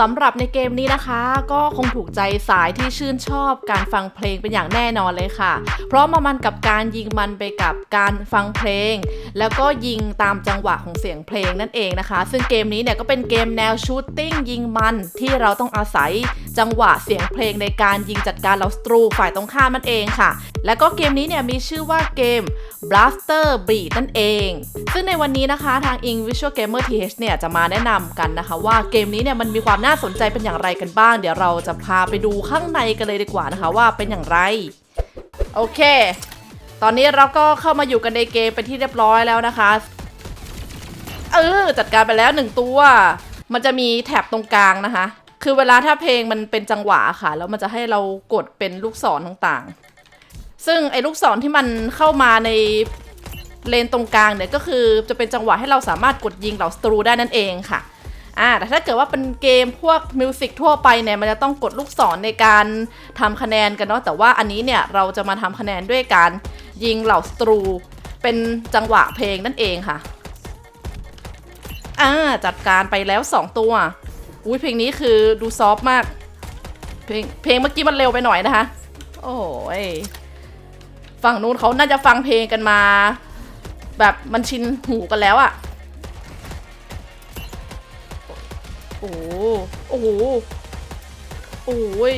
สำหรับในเกมนี้นะคะ ก็คงถูกใจสายที่ชื่นชอบการฟังเพลงเป็นอย่างแน่นอนเลยค่ะ เพราะมามันกับการยิงมันไปกับการฟังเพลง แล้วก็ยิงตามจังหวะของเสียงเพลงนั่นเองนะคะ ซึ่งเกมนี้เนี่ยก็เป็นเกมแนวชูตติ้งยิงมันที่เราต้องอาศัยจังหวะเสียงเพลงในการยิงจัดการเราสตรูฝ่ายตรงข้ามนั่นเองค่ะ แล้วก็เกมนี้เนี่ยมีชื่อว่าเกม Blaster Beat นั่นเอง ซึ่งในวันนี้นะคะทาง Ing Visual Gamer TH เนี่ยจะมาแนะนำกันนะคะ ว่าเกมนี้เนี่ยมันมีความน่าสนใจเป็นอย่างไรกันบ้าง เดี๋ยวเราจะพาไปดูข้างในกันเลยดีกว่านะคะว่าเป็นอย่างไร โอเค ตอนนี้เราก็เข้ามาอยู่กันในเกมเป็นที่เรียบร้อยแล้วนะคะ เออจัดการไปแล้วหนึ่งตัว มันจะมีแถบตรงกลางนะคะ คือเวลาถ้าเพลงมันเป็นจังหวะค่ะ แล้วมันจะให้เรากดเป็นลูกศรต่างๆ ซึ่งไอ้ลูกศรที่มันเข้ามาในเลนตรงกลางเนี่ยก็คือจะเป็นจังหวะให้เราสามารถกดยิงเหล่าสตรูได้นั่นเองค่ะ อ่าแต่ถ้าเกิดว่าเป็นเกมพวกมิวสิกทั่วไปเนี่ยมันจะต้องกดลูกศรในการทำคะแนนกันเนาะแต่ว่าอันนี้เนี่ยเราจะมาทำคะแนนด้วยการยิงเหล่าสตรู เป็นจังหวะเพลงนั่นเองค่ะอ่าจัดการไปแล้ว 2 ตัวอุ้ยเพลงนี้คือดูซอฟมาก เพลงเพลงเมื่อกี้มันเร็วไปหน่อยนะคะ โอ้ยฝั่งนู้นเขาน่าจะฟังเพลงกันมา แบบมันชินหูกันแล้วอะ โอ้โห โอ้โห โอ้ย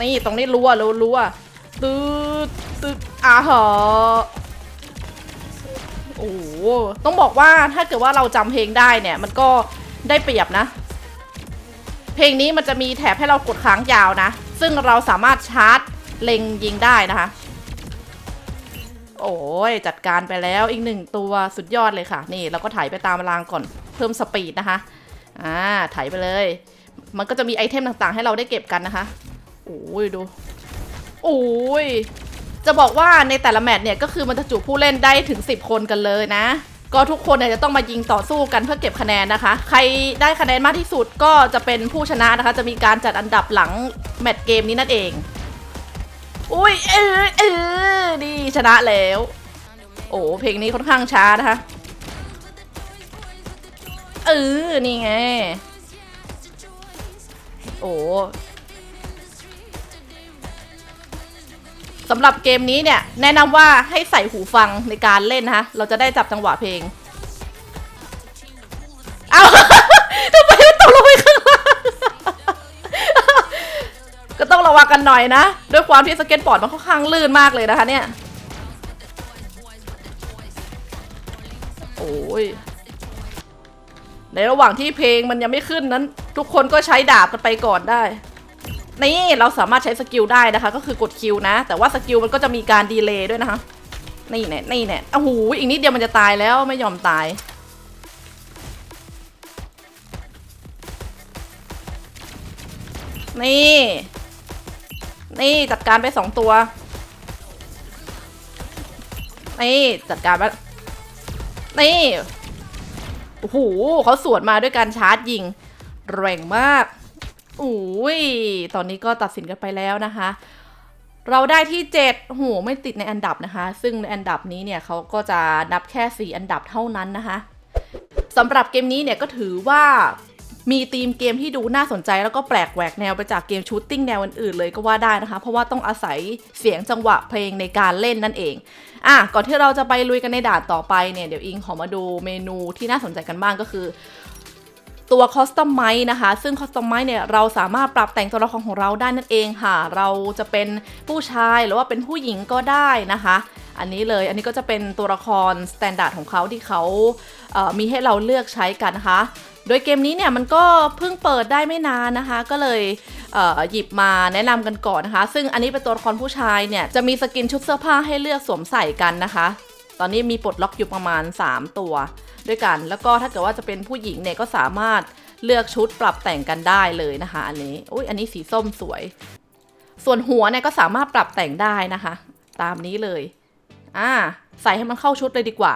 นี่ตรงนี้รัวรัวรัวตึ๊ดตึ๊ดอ่าเหอโอ้โห ต้องบอกว่าถ้าเกิดว่าเราจำเพลงได้เนี่ย มันก็ได้เปรียบนะ เพลงนี้มันจะมีแถบให้เรากดค้างยาวนะ ซึ่งเราสามารถชาร์จเล็งยิงได้นะคะ โอ้ยจัดการไปแล้วอีกหนึ่งตัวสุดยอดเลยค่ะ นี่เราก็ถ่ายไปตามรางก่อนเพิ่มสปีดนะคะ อ่าถ่ายไปเลย มันก็จะมีไอเทมต่างๆ ให้เราได้เก็บกันนะคะโอ้ยดูโอ้ยจะบอกว่าในแต่ละแมตช์เนี่ยก็คือมันจะจุผู้เล่นได้ถึง 10 คนกันเลยนะ ก็ทุกคนเนี่ยจะต้องมายิงต่อสู้กันเพื่อเก็บคะแนนนะคะ ใครได้คะแนนมากที่สุดก็จะเป็นผู้ชนะนะคะ จะมีการจัดอันดับหลังแมตช์เกมนี้นั่นเอง อุ้ยเออเออนี่ชนะแล้ว โอ้เพลงนี้ค่อนข้างช้านะคะ เออ นี่ไง โอ้สำหรับเกมนี้เนี่ย แนะนำว่าให้ใส่หูฟังในการเล่นนะคะเราจะได้จับจังหวะเพลง เอาทำไมตกลงไปข้างล่างก็ต้องระวังกันหน่อยนะ ด้วยความที่สเก็ตบอร์ดมันค่อนข้างลื่นมากเลยนะคะเนี่ย โอ้ย ในระหว่างที่เพลงมันยังไม่ขึ้นนั้น ทุกคนก็ใช้ดาบกันไปก่อนได้ นี่เราสามารถใช้สกิลได้นะคะ ก็คือกดคิวนะ แต่ว่าสกิลมันก็จะมีการดีเลย์ด้วยนะคะนี่แน่นี่แน่โอ้โหอีกนิดเดียวมันจะตายแล้วไม่ยอมตายนี่ นี่จัดการไปสองตัว นี่จัดการไปนี่ อ้โหเขาสวนมาด้วยการชาร์จยิง แรงมากอุ้ยตอนนี้ก็ตัดสินกันไปแล้วนะคะ เราได้ที่7โอ้โหไม่ติดในอันดับนะคะ ซึ่งในอันดับนี้เนี่ยเขาก็จะนับแค่ 4 อันดับเท่านั้นนะคะสำหรับเกมนี้เนี่ยก็ถือว่า มีธีมเกมที่ดูน่าสนใจแล้วก็แปลกแหวกแนวไปจากเกมชูตติ้งแนวอื่นๆเลยก็ว่าได้นะคะ เพราะว่าต้องอาศัยเสียงจังหวะเพลงในการเล่นนั่นเองอะก่อนที่เราจะไปลุยกันในด่านต่อไปเนี่ยเดี๋ยวอิงขอมาดูเมนูที่น่าสนใจกันบ้างก็คือตัวคอสตอมไมนะคะ ซึ่งคอสตอมไมเนี่ยเราสามารถปรับแต่งตัวละครของเราได้นั่นเองค่ะ เราจะเป็นผู้ชายหรือว่าเป็นผู้หญิงก็ได้นะคะ อันนี้เลยอันนี้ก็จะเป็นตัวละครสแตนดาร์ดของเขาที่เขาเอ่อมีให้เราเลือกใช้กันนะคะ โดยเกมนี้เนี่ยมันก็เพิ่งเปิดได้ไม่นานนะคะ ก็เลยเหยิบมาแนะนำกันก่อนนะคะ ซึ่งอันนี้เป็นตัวละครผู้ชายเนี่ยจะมีสกินชุดเสื้อผ้าให้เลือกสวมใส่กันนะคะ ตอนนี้มีปลดล็อกอยู่ประมาณ 3 ตัว ด้วยกัน แล้วก็ถ้าเกิดว่าจะเป็นผู้หญิงเนี่ยก็สามารถเลือกชุดปรับแต่งกันได้เลยนะคะ อันนี้อุ้ยอันนี้สีส้มสวย ส่วนหัวเนี่ยก็สามารถปรับแต่งได้นะคะ ตามนี้เลยอ่าใส่ให้มันเข้าชุดเลยดีกว่า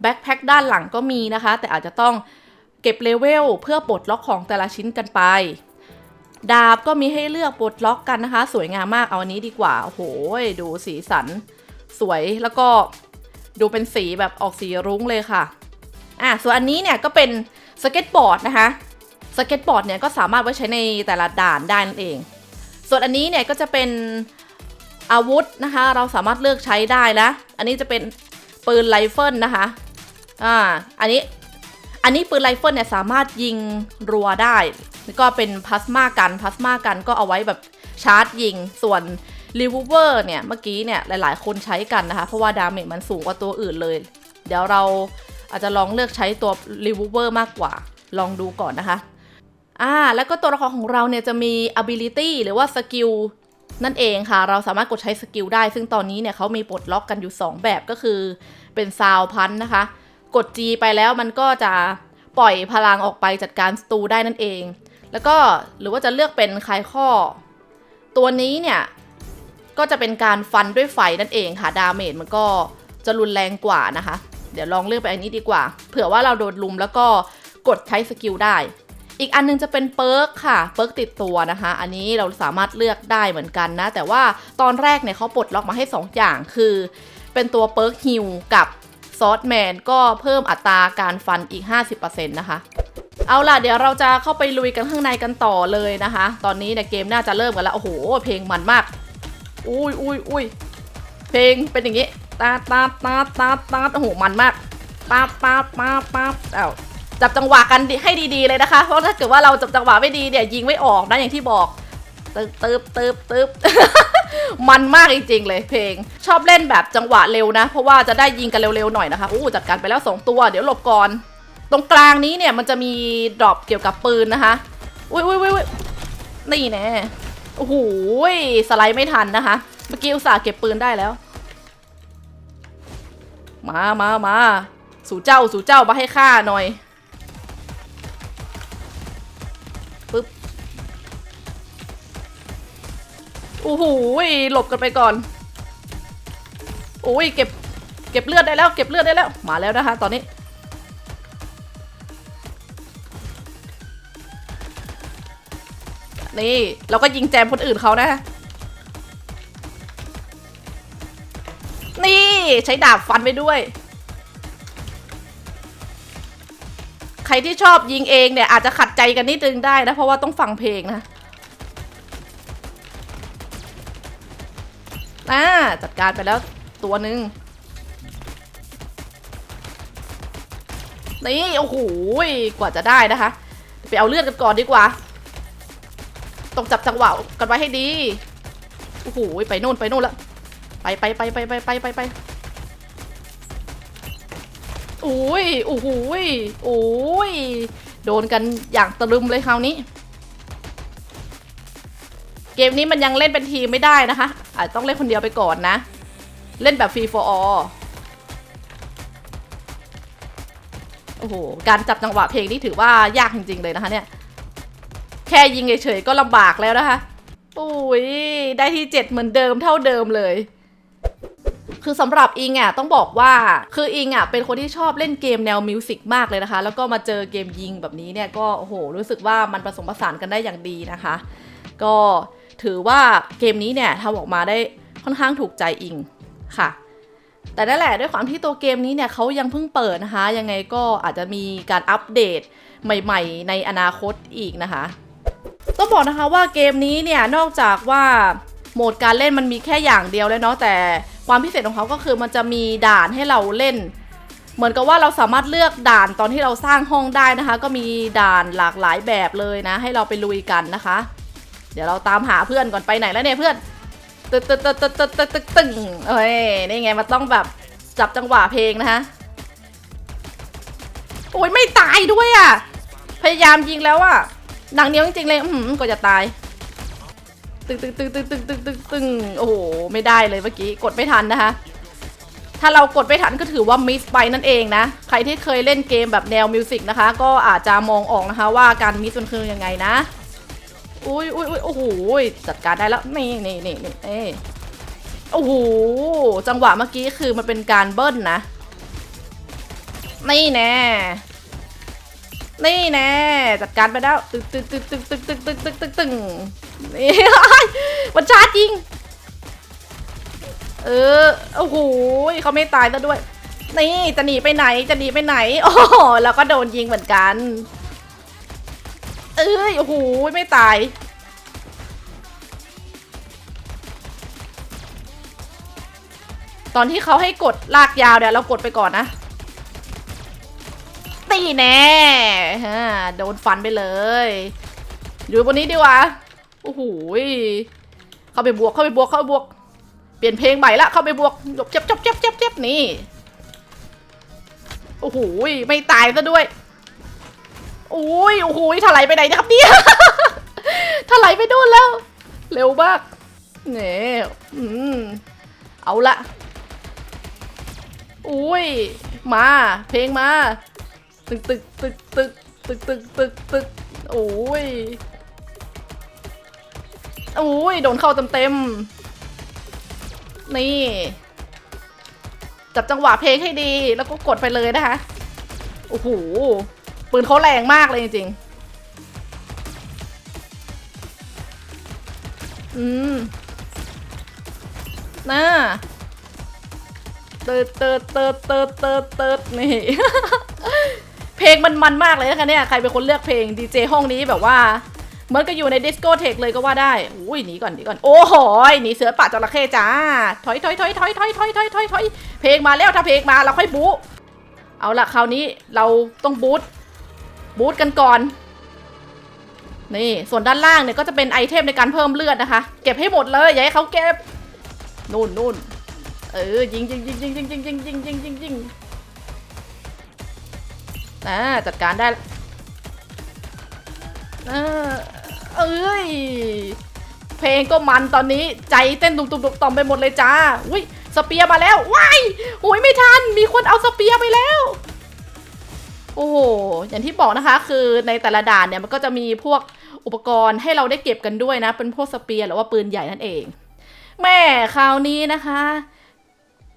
แบ็คแพคด้านหลังก็มีนะคะ แต่อาจจะต้องเก็บเลเวลเพื่อปลดล็อกของแต่ละชิ้นกันไป ดาบก็มีให้เลือกปลดล็อกกันนะคะ สวยงามมากเอาอันนี้ดีกว่า โอ้โหดูสีสัน สวยแล้วก็ดูเป็นสีแบบออกสีรุ้งเลยค่ะ อะ ส่วนอันนี้เนี่ยก็เป็นสเก็ตบอร์ดนะคะ สเก็ตบอร์ดเนี่ยก็สามารถไว้ใช้ในแต่ละด่านได้นั่นเอง ส่วนอันนี้เนี่ยก็จะเป็นอาวุธนะคะ เราสามารถเลือกใช้ได้นะ อันนี้จะเป็นปืนไรเฟิลนะคะ อ่า อันนี้ อันนี้ปืนไรเฟิลเนี่ยสามารถยิงรัวได้ แล้วก็เป็นพลาสมากัน พลาสมากันก็เอาไว้แบบชาร์จยิง ส่วนรีวูเวอร์เนี่ย เมื่อกี้เนี่ย หลายๆ คนใช้กันนะคะ เพราะว่าดาเมจมันสูงกว่าตัวอื่นเลย เดี๋ยวเราอาจจะลองเลือกใช้ตัวรีวูเวอร์มากกว่า ลองดูก่อนนะคะ อ่า แล้วก็ตัวละครของเราเนี่ยจะมี ability หรือว่าสกิลนั่นเองค่ะ เราสามารถกดใช้สกิลได้ ซึ่งตอนนี้เนี่ยเขามีปลดล็อกกันอยู่ 2 แบบก็คือเป็นซาวพันนะคะ กด G ไปแล้วมันก็จะปล่อยพลังออกไปจัดการสตูได้นั่นเอง แล้วก็หรือว่าจะเลือกเป็นคลายข้อ ตัวนี้เนี่ย ก็จะเป็นการฟันด้วยไฟนั่นเองค่ะ ดาเมจมันก็จะรุนแรงกว่านะคะ เดี๋ยวลองเลือกไปอันนี้ดีกว่า เผื่อว่าเราโดนลุมแล้วก็กดใช้สกิลได้ อีกอันนึงจะเป็นเปิร์กค่ะ เปิร์กติดตัวนะคะ อันนี้เราสามารถเลือกได้เหมือนกันนะ แต่ว่าตอนแรกเนี่ยเขาปลดล็อกมาให้ 2 อย่างคือ เป็นตัวเปิร์กฮิลกับ ซอสแมนก็เพิ่มอัตราการฟันอีก 50%นะคะเอาล่ะเดี๋ยวเราจะเข้าไปลุยกันข้างในกันต่อเลยนะคะ ตอนนี้เนี่ยเกมน่าจะเริ่มกันแล้ว โอ้โห เพลงมันมาก อุ้ยอุ้ยอุ้ยเพลงเป็นอย่างงี้ตาตาตาตาตาโอ้โหมันมากป๊าป๊าป๊าป๊าบอ้าวจับจังหวะกันให้ดีๆเลยนะคะ เพราะถ้าเกิดว่าเราจับจังหวะไม่ดีเนี่ยยิงไม่ออกนะอย่างที่บอก ตึบตึบตึบตึบมันมากจริงๆเลยเพลง ชอบเล่นแบบจังหวะเร็วนะ เพราะว่าจะได้ยิงกันเร็วๆหน่อยนะคะอู้จัดการไปแล้ว 2 ตัว เดี๋ยวหลบก่อน ตรงกลางนี้เนี่ยมันจะมีดรอปเกี่ยวกับปืนนะคะอุ้ยอุ้ยอุ้ยอุ้ยนี่แน่โอ้โหสไลด์ไม่ทันนะคะ เมื่อกี้อุตส่าห์เก็บปืนได้แล้ว มามามาสู่เจ้าสู่เจ้ามาให้ข้าหน่อย โอ้โหหลบกันไปก่อนโอ้ยเก็บเก็บเลือดได้แล้ว เก็บเลือดได้แล้วมาแล้วนะคะตอนนี้ นี่เราก็ยิงแจมคนอื่นเขานะนี่ใช้ดาบฟันไปด้วย ใครที่ชอบยิงเองเนี่ยอาจจะขัดใจกันนิดนึงได้นะเพราะว่าต้องฟังเพลงนะ อ่าจัดการไปแล้วตัวหนึ่งนี่โอ้โหกว่าจะได้นะคะ ไปเอาเลือดกันก่อนดีกว่าต้องจับจังหวะกันไว้ให้ดีโอ้โหไปโน่นไปโน่นล้วไปไปไปไปไปไปไปไปโอ้ยโอ้โหโอ้ยโดนกันอย่างตะลึมเลยคราวนี้ เกมนี้มันยังเล่นเป็นทีมไม่ได้นะคะ อาจต้องเล่นคนเดียวไปก่อนนะ เล่นแบบฟรี for all โอ้โห การจับจังหวะเพลงนี่ถือว่ายากจริง ๆ เลยนะคะเนี่ย แค่ยิงเฉยๆก็ลำบากแล้วนะคะโอ้ยได้ที่ 7 เหมือนเดิมเท่าเดิมเลย คือสำหรับอิงอะต้องบอกว่าคืออิงอะเป็นคนที่ชอบเล่นเกมแนวมิวสิกมากเลยนะคะ แล้วก็มาเจอเกมยิงแบบนี้เนี่ยก็โอ้โหรู้สึกว่ามันผสมผสานกันได้อย่างดีนะคะ ก็ ถือว่าเกมนี้เนี่ยทำออกมาได้ค่อนข้างถูกใจอิงค่ะ แต่นั่นแหละด้วยความที่ตัวเกมนี้เนี่ยเขายังเพิ่งเปิดนะคะ ยังไงก็อาจจะมีการอัปเดตใหม่ ๆ ในอนาคตอีกนะคะ ต้องบอกนะคะว่าเกมนี้เนี่ยนอกจากว่าโหมดการเล่นมันมีแค่อย่างเดียวแล้วเนาะแต่ความพิเศษของเขาก็คือมันจะมีด่านให้เราเล่น เหมือนกับว่าเราสามารถเลือกด่านตอนที่เราสร้างห้องได้นะคะ ก็มีด่านหลากหลายแบบเลยนะ ให้เราไปลุยกันนะคะ เดี๋ยวเราตามหาเพื่อนก่อนไปไหนแล้วเนี่ยเพื่อนตึ๊ดตึ๊ดตึ๊ดตึ๊ดตึ๊ดตึ๊ดตึ๊ดตึ๊งเอ้ยนี่ไงมันต้องแบบจับจังหวะเพลงนะคะโอ้ยไม่ตายด้วยอะพยายามยิงแล้วอะหนังเนี้ยวจริงๆเลยอืมก็จะตายตึงตึงตึงตึงตึงตึงตึงตึงโอ้โหไม่ได้เลยเมื่อกี้กดไม่ทันนะคะถ้าเรากดไม่ทันก็ถือว่ามิสไปนั่นเองนะ ใครที่เคยเล่นเกมแบบแนวมิวสิกนะคะ ก็อาจจะมองออกนะคะว่าการมิสมันคือยังไงนะ อุ้ยอุ้ยอุ้ยโอ้โหจัดการได้แล้วนี่นี่นี่นี่เอ้ยโอ้โหจังหวะเมื่อกี้คือมันเป็นการเบิ้ลนะนี่แน่นี่แน่จัดการไปแล้วตึกตึกตึกตึกตึกตึกตึกตึกตึกตึกนี่มันชาร์จจริง เออโอ้โหเขาไม่ตายซะด้วย นี่จะหนีไปไหนจะหนีไปไหน โอ้โหแล้วก็โดนยิงเหมือนกัน เอ้ยโอ้โหไม่ตาย ตอนที่เขาให้กดลากยาวเนี่ยเรากดไปก่อนนะตีแน่ฮะโดนฟันไปเลย อยู่บนนี้ดีกว่าโอ้โหเข้าไปบวกเข้าไปบวกเข้าไปบวก เปลี่ยนเพลงใหม่ละเข้าไปบวกจบเจ็บจบเจ็บเจ็บเจ็บนี่โอ้โหไม่ตายซะด้วย อ้ยโอ้โหยถลายไปไหนนะครับเนี่ย ถลายไปโดนแล้ว เร็วมากเนี่ยอืมเอาละอุ้ย มา เพลงมา ตึกตึกตึกตึกตึกตึกตึกตึกโอ้ยโอ้ย โดนเข้าเต็มเต็มนี่ จับจังหวะเพลงให้ดี แล้วก็กดไปเลยนะคะ โอ้โห ปืนเขาแรงมากเลยจริงๆ อืมน่าเติร์ดเติร์ดเติร์ดเติร์ดเติร์ดเติร์ดนี่ เพลงมันมันมากเลยนะคะเนี่ย ใครเป็นคนเลือกเพลงดีเจห้องนี้แบบว่าเหมือนกับอยู่ในดิสโกเทคเลยก็ว่าได้ อุ้ยหนีก่อนหนีก่อน โอ้โหหนีเสือป่าจระเข้จ้า ถอยถอยถอยถอยถอยถอยถอยถอยถอยเพลงมาแล้วถ้าเพลงมาเราค่อยบู๊เอาละคราวนี้เราต้องบูท บูทกันก่อน นี่ ส่วนด้านล่างเนี่ยก็จะเป็นไอเทมในการเพิ่มเลือดนะคะ เก็บให้หมดเลย อย่าให้เขาเก็บ นู่นนู่นเออ ยิงยิงยิงยิงยิงยิงยิงยิงยิงยิงยิงอ่าจัดการได้เออเอ้ย เพลงก็มันตอนนี้ใจเต้นตุ่มตุ่มตุ่มต่อมไปหมดเลยจ้า อุ้ยสเปียร์มาแล้ว ว้ายโอ้ยไม่ทัน มีคนเอาสเปียร์ไปแล้ว โอ้โห อย่างที่บอกนะคะ คือในแต่ละด่านเนี่ยมันก็จะมีพวกอุปกรณ์ให้เราได้เก็บกันด้วยนะ เป็นพวกสเปียร์หรือว่าปืนใหญ่นั่นเอง แม่คราวนี้นะคะ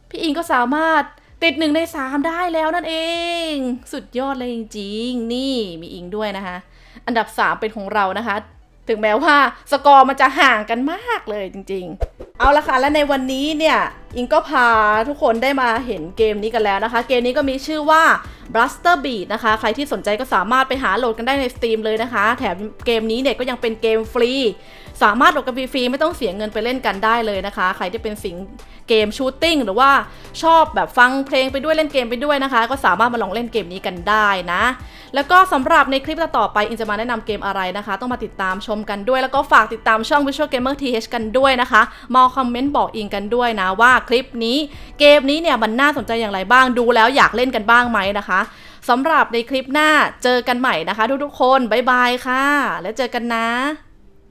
พี่อิงก็สามารถติดหนึ่งในสามได้แล้วนั่นเอง สุดยอดเลยจริงๆ นี่มีอิงด้วยนะคะ อันดับสามเป็นของเรานะคะ ถึงแม้ว่าสกอร์มันจะห่างกันมากเลยจริง ๆ เอาละค่ะและในวันนี้เนี่ยอิงก็พาทุกคนได้มาเห็นเกมนี้กันแล้วนะคะ เกมนี้ก็มีชื่อว่า Blaster Beat นะคะ ใครที่สนใจก็สามารถไปหาโหลดกันได้ใน Steam เลยนะคะ แถมเกมนี้เนี่ยก็ยังเป็นเกมฟรี สามารถโหลดกันฟรีๆไม่ต้องเสียเงินไปเล่นกันได้เลยนะคะ ใครที่เป็นสิงเกมชูตติ้งหรือว่าชอบแบบฟังเพลงไปด้วยเล่นเกมไปด้วยนะคะ ก็สามารถมาลองเล่นเกมนี้กันได้นะ แล้วก็สำหรับในคลิปต่อไปอินจะมาแนะนำเกมอะไรนะคะ ต้องมาติดตามชมกันด้วย แล้วก็ฝากติดตามช่อง Visual Gamer TH กันด้วยนะคะมาคอมเมนต์บอกอิงกันด้วยนะว่าคลิปนี้เกมนี้เนี่ยมันน่าสนใจอย่างไรบ้างดูแล้วอยากเล่นกันบ้างไหมนะคะสำหรับในคลิปหน้าเจอกันใหม่นะคะ ทุกๆคน บ๊ายบายค่ะ แล้วเจอกันนะ